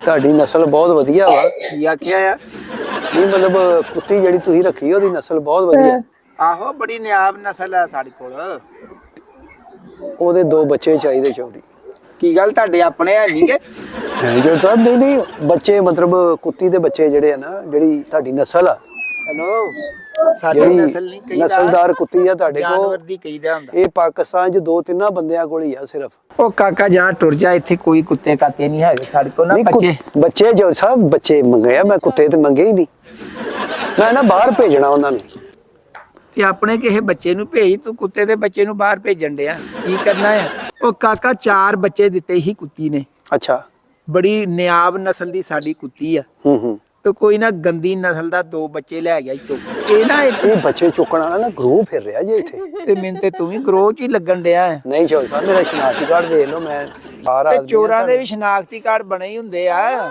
ਤੁਹਾਡੀ ਨਸਲ ਬਹੁਤ ਵਧੀਆ ਵਾ। ਕੀ ਆਖਿਆ ਆ? ਨਹੀਂ ਮਤਲਬ ਕੁੱਤੀ ਜਿਹੜੀ ਤੁਸੀਂ ਰੱਖੀ ਉਹਦੀ ਨਸਲ ਬਹੁਤ ਵਧੀਆ। ਆਹੋ ਬੜੀ ਨਿਆਬ ਨਸਲ ਆ ਸਾਡੇ ਕੋਲ। ਉਹਦੇ ਦੋ ਬੱਚੇ ਚਾਹੀਦੇ ਚੌਧਰੀ। ਕੀ ਗੱਲ ਤੁਹਾਡੇ ਆਪਣੇ ਹੈ ਨਹੀਂਗੇ ਹਾਂ ਜੋ ਸਾਹਿਬ ਨਹੀਂ ਨਹੀਂ ਬੱਚੇ ਮਤਲਬ ਕੁੱਤੀ ਦੇ ਬੱਚੇ ਜਿਹੜੇ ਆ ਨਾ ਜਿਹੜੀ ਤੁਹਾਡੀ ਨਸਲ ਆ ਹਲੋ ਸਾਡੀ ਨਸਲ ਨਹੀਂ ਕਹੀਦਾ। ਨਸਲਦਾਰ ਕੁੱਤੀ ਆ ਤੁਹਾਡੇ ਜਾਨਵਰ ਕੋਲ ਦੀ ਕਹੀਦਾ ਹੁੰਦਾ। ਇਹ ਪਾਕਿਸਤਾਨ 'ਚ ਦੋ ਤਿੰਨਾਂ ਬੰਦਿਆਂ ਕੋਲ ਹੀ ਆ ਸਿਰਫ। ਉਹ ਕਾਕਾ ਜਾ ਟੁਰ ਜਾ ਇੱਥੇ ਕੋਈ ਕੁੱਤੇ ਕਾਤੇ ਨਹੀਂ ਹੈਗੇ ਸਾਡੇ ਕੋਲ ਨਾ ਬੱਚੇ। ਬੱਚੇ ਜੋ ਸਾਹਿਬ ਬੱਚੇ ਮੰਗੇ ਆ ਮੈਂ ਕੁੱਤੇ ਤੇ ਮੰਗੇ ਹੀ ਨਹੀਂ। ਮੈਂ ਨਾ ਬਾਹਰ ਭੇਜਣਾ ਉਹਨਾਂ ਨੂੰ। ਤੇ ਆਪਣੇ ਕਿਸੇ ਬੱਚੇ ਨੂੰ ਭੇਜ ਤੂੰ ਕੁੱਤੇ ਦੇ ਬੱਚੇ ਨੂੰ ਬਾਹਰ ਭੇਜਣ ਡਿਆ। ਕੀ ਕਰਨਾ ਹੈ ਉਹ ਕਾਕਾ ਚਾਰ ਬੱਚੇ ਦਿੱਤੇ ਹੀ ਕੁੱਤੀ ਨੇ। ਅੱਛਾ। ਬੜੀ ਨਿਆਬ ਨਸਲ ਦੀ ਸਾਡੀ ਕੁੱਤੀ ਆ। ਹੂੰ ਹੂੰ। ਤੇ ਕੋਈ ਨਾ ਗੰਦੀ ਨਸਲ ਦਾ ਦੋ ਬੱਚੇ ਲੈ ਗਿਆ ਚੁੱਕ ਇਹ ਨਾ ਇਹ ਬੱਚੇ ਚੁੱਕਣ ਵਾਲਾ ਨਾ ਗਰੂਹ ਫਿਰ ਰਿਹਾ ਜੇ ਇੱਥੇ। ਤੇ ਮੈਨੂੰ ਤੇ ਤੂੰ ਵੀ ਗਰੋਹ ਚ ਹੀ ਲੱਗਣ ਡਿਆ ਹੈ। ਨਹੀਂ ਚੌਲ ਸਾਹਿਬ ਮੇਰਾ ਸ਼ਨਾਖਤੀ ਕਾਰਡ ਵੇਖ ਲਓ ਮੈਂ ਬਾਹਰ ਤੇ ਆਦਮੀ ਆ ਚੋਰਾਂ ਦੇ। ਵੀ ਸ਼ਨਾਖਤੀ ਕਾਰਡ ਬਣੇ ਹੀ ਹੁੰਦੇ ਆ।